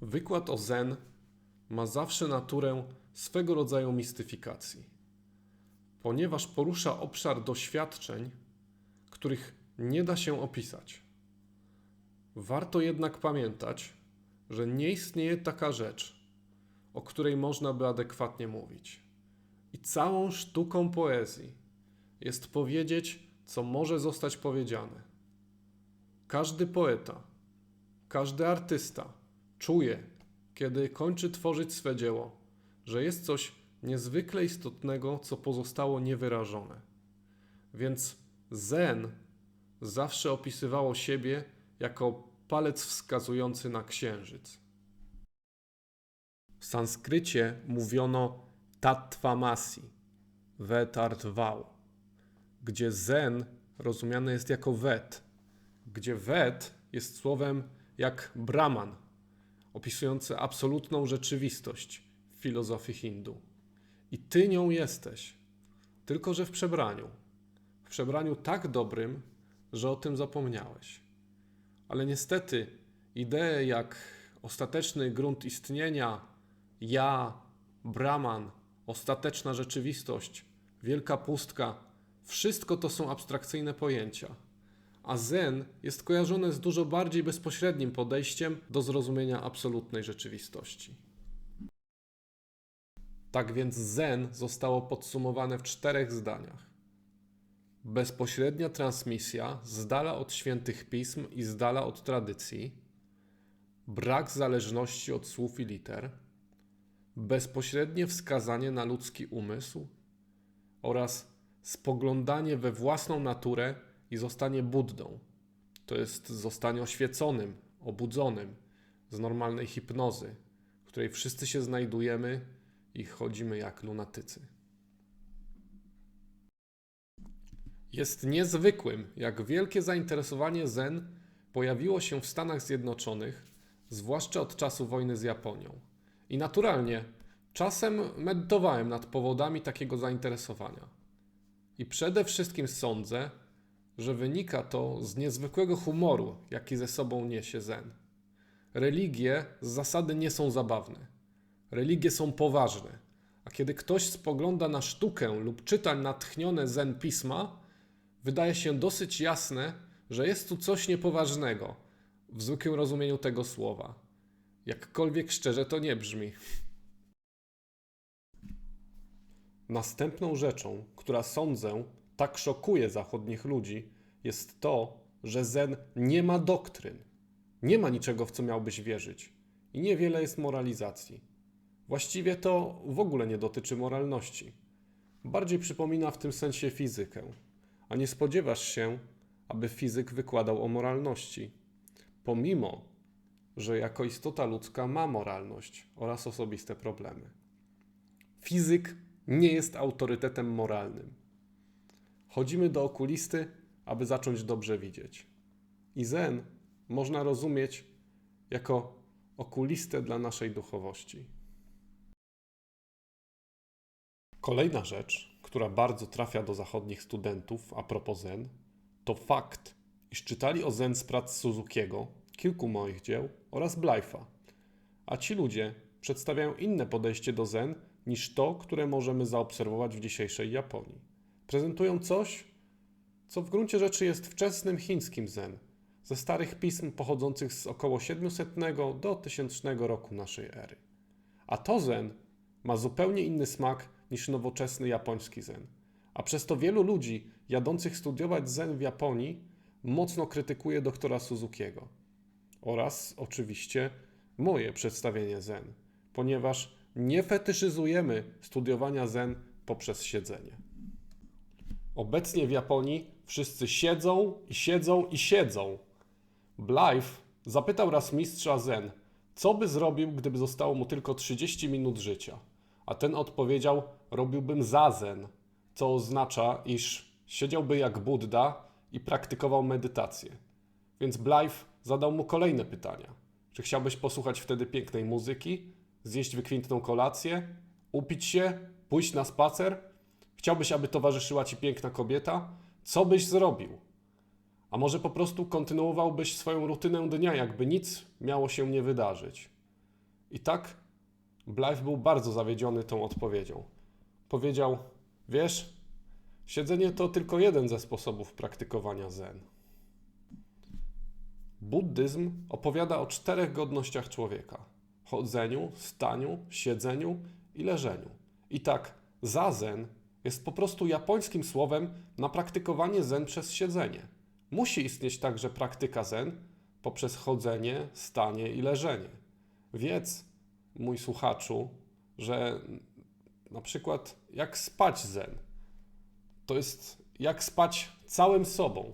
Wykład o Zen ma zawsze naturę swego rodzaju mistyfikacji, ponieważ porusza obszar doświadczeń, których nie da się opisać. Warto jednak pamiętać, że nie istnieje taka rzecz, o której można by adekwatnie mówić. I całą sztuką poezji jest powiedzieć, co może zostać powiedziane. Każdy poeta, każdy artysta czuje, kiedy kończy tworzyć swe dzieło, że jest coś niezwykle istotnego, co pozostało niewyrażone. Więc Zen zawsze opisywało siebie jako palec wskazujący na księżyc. W sanskrycie mówiono tattvamasi, vetartwał, gdzie zen rozumiane jest jako wet, gdzie wet jest słowem jak brahman, opisujące absolutną rzeczywistość w filozofii hindu. I ty nią jesteś, tylko że w przebraniu. W przebraniu tak dobrym, że o tym zapomniałeś. Ale niestety idee jak ostateczny grunt istnienia, ja, Brahman, ostateczna rzeczywistość, wielka pustka, wszystko to są abstrakcyjne pojęcia. A Zen jest kojarzone z dużo bardziej bezpośrednim podejściem do zrozumienia absolutnej rzeczywistości. Tak więc Zen zostało podsumowane w czterech zdaniach. Bezpośrednia transmisja z dala od świętych pism i z dala od tradycji, brak zależności od słów i liter, bezpośrednie wskazanie na ludzki umysł oraz spoglądanie we własną naturę i zostanie Buddą. To jest zostanie oświeconym, obudzonym z normalnej hipnozy, w której wszyscy się znajdujemy i chodzimy jak lunatycy. Jest niezwykłym, jak wielkie zainteresowanie Zen pojawiło się w Stanach Zjednoczonych, zwłaszcza od czasu wojny z Japonią. I naturalnie, czasem medytowałem nad powodami takiego zainteresowania. I przede wszystkim sądzę, że wynika to z niezwykłego humoru, jaki ze sobą niesie Zen. Religie z zasady nie są zabawne. Religie są poważne. A kiedy ktoś spogląda na sztukę lub czyta natchnione Zen pisma, wydaje się dosyć jasne, że jest tu coś niepoważnego w zwykłym rozumieniu tego słowa. Jakkolwiek szczerze to nie brzmi. Następną rzeczą, która sądzę tak szokuje zachodnich ludzi, jest to, że Zen nie ma doktryn. Nie ma niczego, w co miałbyś wierzyć. I niewiele jest moralizacji. Właściwie to w ogóle nie dotyczy moralności. Bardziej przypomina w tym sensie fizykę. A nie spodziewasz się, aby fizyk wykładał o moralności. Pomimo, że jako istota ludzka ma moralność oraz osobiste problemy. Fizyk nie jest autorytetem moralnym. Chodzimy do okulisty, aby zacząć dobrze widzieć. I Zen można rozumieć jako okulistę dla naszej duchowości. Kolejna rzecz, która bardzo trafia do zachodnich studentów a propos Zen, to fakt, iż czytali o Zen z prac Suzukiego, kilku moich dzieł oraz Blyfa. A ci ludzie przedstawiają inne podejście do Zen niż to, które możemy zaobserwować w dzisiejszej Japonii. Prezentują coś, co w gruncie rzeczy jest wczesnym chińskim zen, ze starych pism pochodzących z około 700 do 1000 roku naszej ery. A to zen ma zupełnie inny smak niż nowoczesny japoński zen. A przez to wielu ludzi jadących studiować zen w Japonii mocno krytykuje doktora Suzukiego. Oraz oczywiście moje przedstawienie zen, ponieważ nie fetyszyzujemy studiowania zen poprzez siedzenie. Obecnie w Japonii wszyscy siedzą i siedzą i siedzą. Blythe zapytał raz mistrza zen, co by zrobił, gdyby zostało mu tylko 30 minut życia. A ten odpowiedział, robiłbym zazen, co oznacza, iż siedziałby jak Buddha i praktykował medytację. Więc Blythe zadał mu kolejne pytania. Czy chciałbyś posłuchać wtedy pięknej muzyki, zjeść wykwintną kolację, upić się, pójść na spacer? Chciałbyś, aby towarzyszyła ci piękna kobieta? Co byś zrobił? A może po prostu kontynuowałbyś swoją rutynę dnia, jakby nic miało się nie wydarzyć? I tak Blythe był bardzo zawiedziony tą odpowiedzią. Powiedział: Wiesz, siedzenie to tylko jeden ze sposobów praktykowania zen. Buddyzm opowiada o czterech godnościach człowieka: chodzeniu, staniu, siedzeniu i leżeniu. I tak, zazen jest po prostu japońskim słowem na praktykowanie zen przez siedzenie. Musi istnieć także praktyka zen poprzez chodzenie, stanie i leżenie. Wiedz, mój słuchaczu, że na przykład jak spać zen, to jest jak spać całym sobą.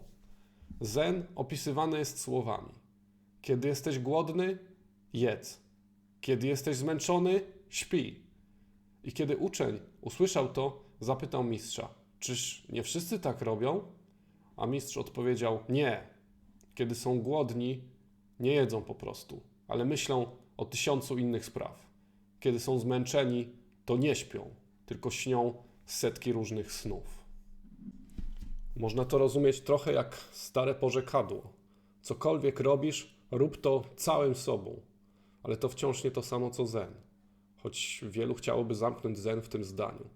Zen opisywany jest słowami. Kiedy jesteś głodny, jedz. Kiedy jesteś zmęczony, śpi. I kiedy uczeń usłyszał to, zapytał mistrza: Czyż nie wszyscy tak robią? A mistrz odpowiedział: Nie. Kiedy są głodni, nie jedzą po prostu, ale myślą o tysiącu innych spraw. Kiedy są zmęczeni, to nie śpią, tylko śnią setki różnych snów. Można to rozumieć trochę jak stare porzekadło. Cokolwiek robisz, rób to całym sobą, ale to wciąż nie to samo co zen, choć wielu chciałoby zamknąć zen w tym zdaniu.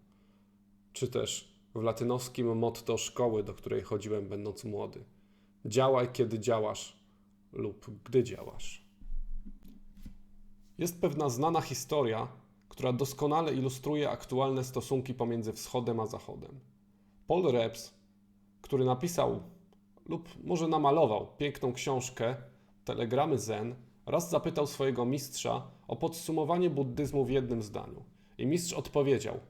Czy też w latynoskim motto szkoły, do której chodziłem będąc młody. Działaj, kiedy działasz lub gdy działasz. Jest pewna znana historia, która doskonale ilustruje aktualne stosunki pomiędzy Wschodem a Zachodem. Paul Reps, który napisał lub może namalował piękną książkę Telegramy Zen, raz zapytał swojego mistrza o podsumowanie buddyzmu w jednym zdaniu. I mistrz odpowiedział: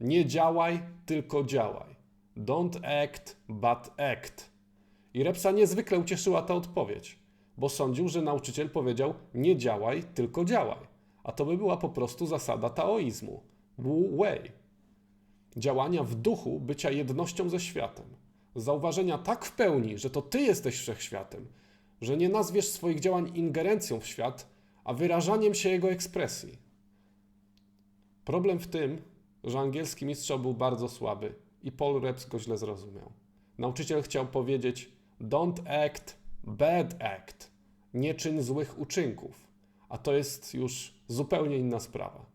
Nie działaj, tylko działaj. Don't act, but act. I Repsa niezwykle ucieszyła ta odpowiedź bo sądził, że nauczyciel powiedział nie działaj, tylko działaj. A to by była po prostu zasada taoizmu. Wu Wei. Działania w duchu bycia jednością ze światem. Zauważenia tak w pełni, że to ty jesteś wszechświatem, że nie nazwiesz swoich działań ingerencją w świat, a wyrażaniem się jego ekspresji. Problem w tym, że angielski mistrz był bardzo słaby i Paul Reps go źle zrozumiał. Nauczyciel chciał powiedzieć don't act, bad act, nie czyń złych uczynków, a to jest już zupełnie inna sprawa.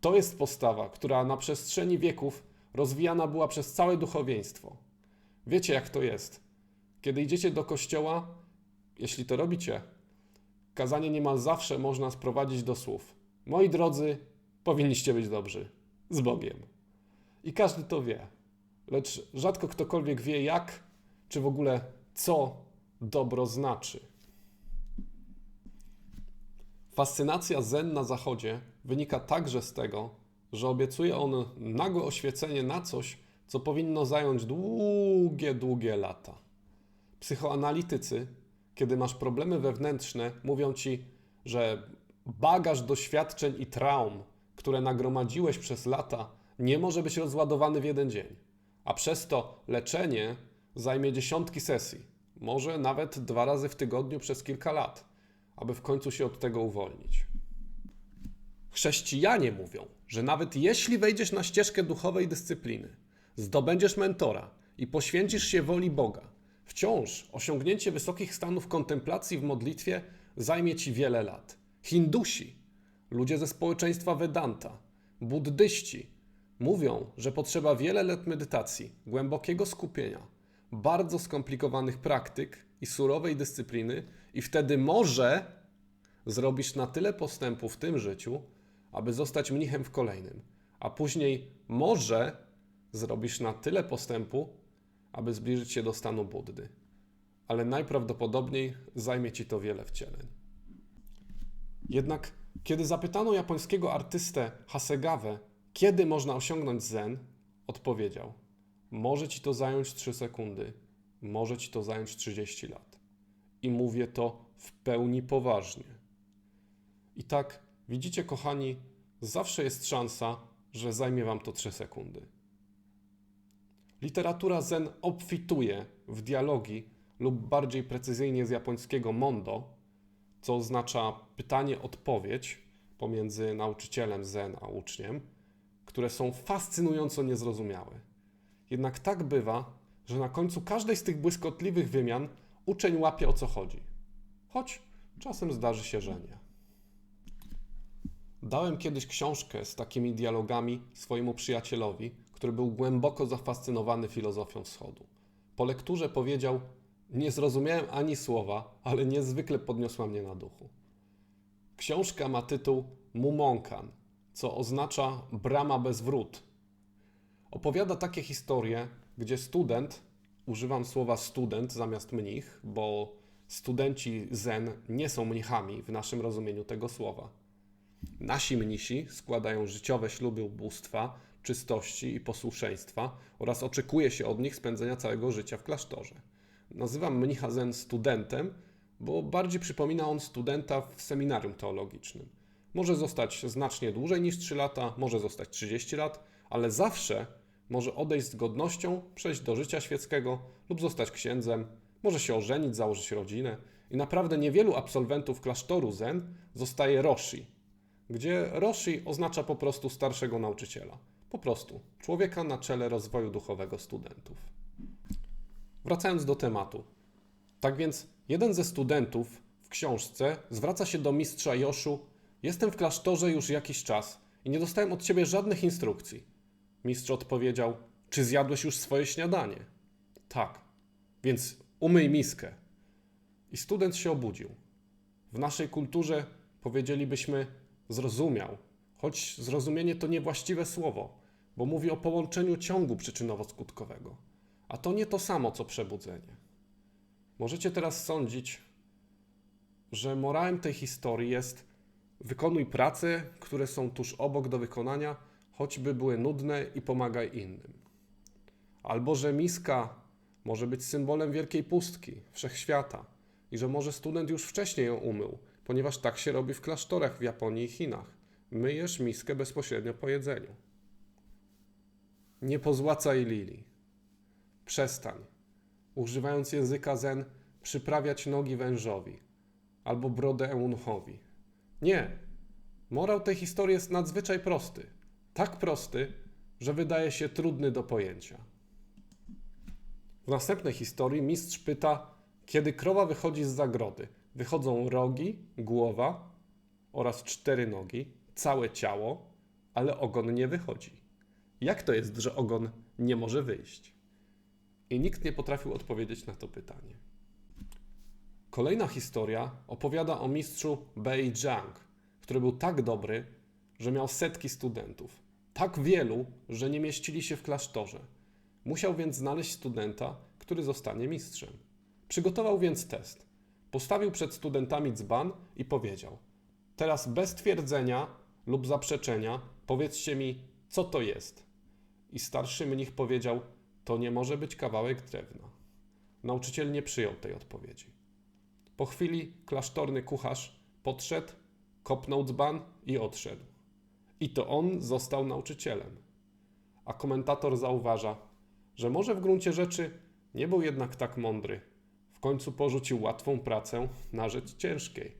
To jest postawa, która na przestrzeni wieków rozwijana była przez całe duchowieństwo. Wiecie, jak to jest. Kiedy idziecie do kościoła, jeśli to robicie, kazanie niemal zawsze można sprowadzić do słów: Moi drodzy, powinniście być dobrzy. Z Bogiem. I każdy to wie. Lecz rzadko ktokolwiek wie, jak, czy w ogóle co dobro znaczy. Fascynacja zen na zachodzie wynika także z tego, że obiecuje on nagłe oświecenie na coś, co powinno zająć długie, długie lata. Psychoanalitycy, kiedy masz problemy wewnętrzne, mówią ci, że bagaż doświadczeń i traum, które nagromadziłeś przez lata, nie może być rozładowany w jeden dzień, a przez to leczenie zajmie dziesiątki sesji, może nawet dwa razy w tygodniu przez kilka lat aby w końcu się od tego uwolnić. Chrześcijanie mówią, że nawet jeśli wejdziesz na ścieżkę duchowej dyscypliny, zdobędziesz mentora i poświęcisz się woli Boga, wciąż osiągnięcie wysokich stanów kontemplacji w modlitwie zajmie ci wiele lat. Hindusi, ludzie ze społeczeństwa Vedanta, buddyści mówią, że potrzeba wiele lat medytacji, głębokiego skupienia, bardzo skomplikowanych praktyk i surowej dyscypliny, i wtedy może zrobisz na tyle postępu w tym życiu, aby zostać mnichem w kolejnym, a później może zrobisz na tyle postępu, aby zbliżyć się do stanu Buddy. Ale najprawdopodobniej zajmie ci to wiele wcieleń. Jednak kiedy zapytano japońskiego artystę Hasegawę, kiedy można osiągnąć zen, odpowiedział: Może ci to zająć 3 sekundy, może ci to zająć 30 lat. I mówię to w pełni poważnie. I tak, widzicie, kochani, zawsze jest szansa, że zajmie wam to 3 sekundy. Literatura zen obfituje w dialogi lub bardziej precyzyjnie z japońskiego mondo, co oznacza pytanie-odpowiedź pomiędzy nauczycielem zen a uczniem, które są fascynująco niezrozumiałe. Jednak tak bywa, że na końcu każdej z tych błyskotliwych wymian uczeń łapie o co chodzi. Choć czasem zdarzy się, że nie. Dałem kiedyś książkę z takimi dialogami swojemu przyjacielowi, który był głęboko zafascynowany filozofią wschodu. Po lekturze powiedział: Nie zrozumiałem ani słowa, ale niezwykle podniosła mnie na duchu. Książka ma tytuł Mumonkan, co oznacza brama bez wrót. Opowiada takie historie, gdzie student, używam słowa student zamiast mnich, bo studenci zen nie są mnichami w naszym rozumieniu tego słowa. Nasi mnisi składają życiowe śluby ubóstwa, czystości i posłuszeństwa oraz oczekuje się od nich spędzenia całego życia w klasztorze. Nazywam mnicha zen studentem, bo bardziej przypomina on studenta w seminarium teologicznym. Może zostać znacznie dłużej niż 3 lata, może zostać 30 lat, ale zawsze może odejść z godnością, przejść do życia świeckiego lub zostać księdzem, może się ożenić, założyć rodzinę. I naprawdę niewielu absolwentów klasztoru zen zostaje roshi, gdzie roshi oznacza po prostu starszego nauczyciela. Po prostu człowieka na czele rozwoju duchowego studentów. Wracając do tematu. Tak więc jeden ze studentów w książce zwraca się do mistrza Joszu: Jestem w klasztorze już jakiś czas i nie dostałem od ciebie żadnych instrukcji. Mistrz odpowiedział: Czy zjadłeś już swoje śniadanie? Tak. Więc umyj miskę. I student się obudził. W naszej kulturze powiedzielibyśmy zrozumiał, choć zrozumienie to niewłaściwe słowo, bo mówi o połączeniu ciągu przyczynowo-skutkowego. A to nie to samo co przebudzenie. Możecie teraz sądzić, że morałem tej historii jest wykonuj prace, które są tuż obok do wykonania, choćby były nudne i pomagaj innym. Albo że miska może być symbolem wielkiej pustki, wszechświata i że może student już wcześniej ją umył, ponieważ tak się robi w klasztorach w Japonii i Chinach. Myjesz miskę bezpośrednio po jedzeniu. Nie pozłacaj lili. Przestań, używając języka zen, przyprawiać nogi wężowi albo brodę eunuchowi. Nie. Morał tej historii jest nadzwyczaj prosty. Tak prosty, że wydaje się trudny do pojęcia. W następnej historii mistrz pyta, kiedy krowa wychodzi z zagrody. Wychodzą rogi, głowa oraz cztery nogi, całe ciało, ale ogon nie wychodzi. Jak to jest, że ogon nie może wyjść? I nikt nie potrafił odpowiedzieć na to pytanie. Kolejna historia opowiada o mistrzu Bei Zhang, który był tak dobry, że miał setki studentów. Tak wielu, że nie mieścili się w klasztorze. Musiał więc znaleźć studenta, który zostanie mistrzem. Przygotował więc test. Postawił przed studentami dzban i powiedział: Teraz bez twierdzenia lub zaprzeczenia powiedzcie mi, co to jest. I starszy mnich powiedział: To nie może być kawałek drewna. Nauczyciel nie przyjął tej odpowiedzi. Po chwili klasztorny kucharz podszedł, kopnął dzban i odszedł. I to on został nauczycielem. A komentator zauważa, że może w gruncie rzeczy nie był jednak tak mądry. W końcu porzucił łatwą pracę na rzecz ciężkiej.